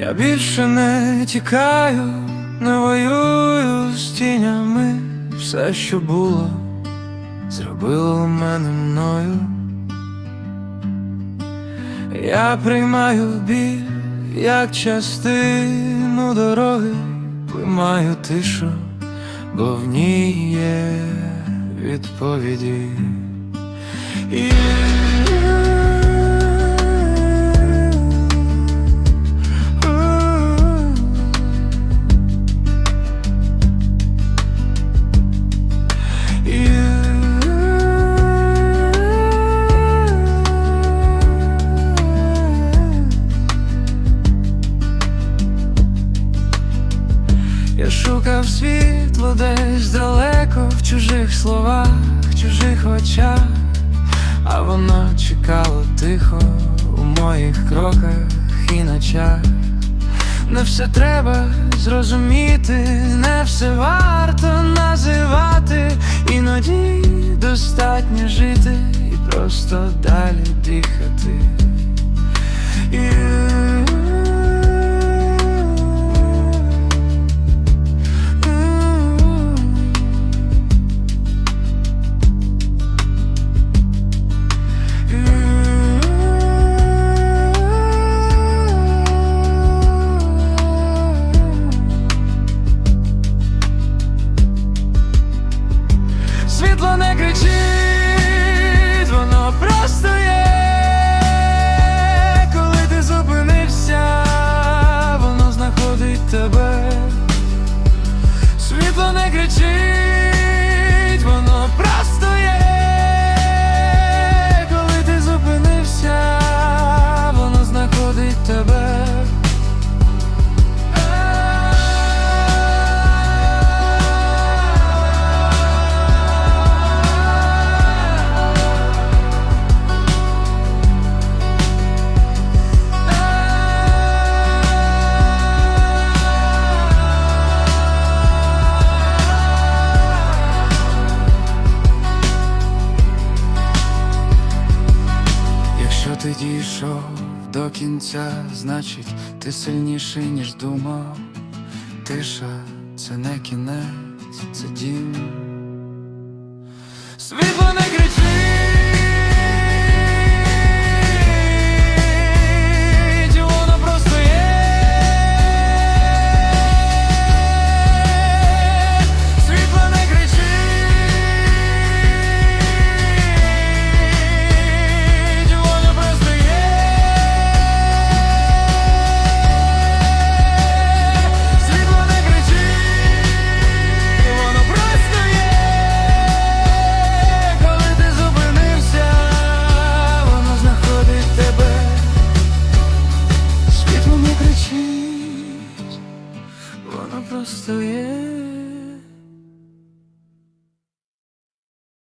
Я більше не тікаю, не воюю з тінями. Все, що було, зробило мене мною. Я приймаю біль як частину дороги, приймаю тишу, бо в ній є відповіді. І... шукав світло десь далеко в чужих словах, чужих очах, а воно чекало тихо у моїх кроках і ночах. Не все треба зрозуміти, не все варто називати, іноді достатньо жити і просто далі дихати. І... кричить, воно просто є. Коли ти зупинився, воно знаходить тебе. Світло не кричить, ти дійшов до кінця, значить ти сильніший, ніж думав. Тиша це не кінець, це дім. Світло не кричить, воно просто є.